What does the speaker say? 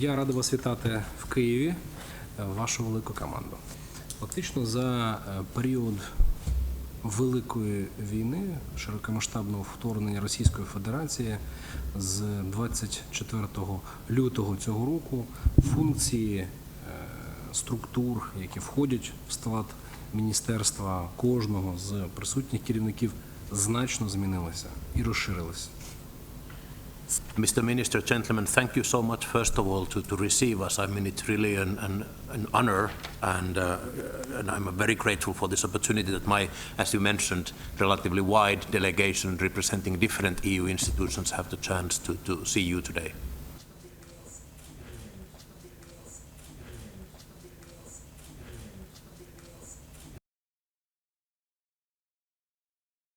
Я радий вас вітати в Києві, е, вашу велику команду. Фактично за е, період великої війни, широкомасштабного вторгнення Російської Федерації з 24 лютого цього року функції е, структур, які входять в склад міністерства кожного з присутніх керівників, значно змінилися і розширилися. Mr. Minister, gentlemen, thank you so much, first of all, to, to receive us. I mean, it's really an, an, an honor, and, uh, and I'm very grateful for this opportunity that my, as you mentioned, relatively wide delegation representing different EU institutions have the chance to, to see you today.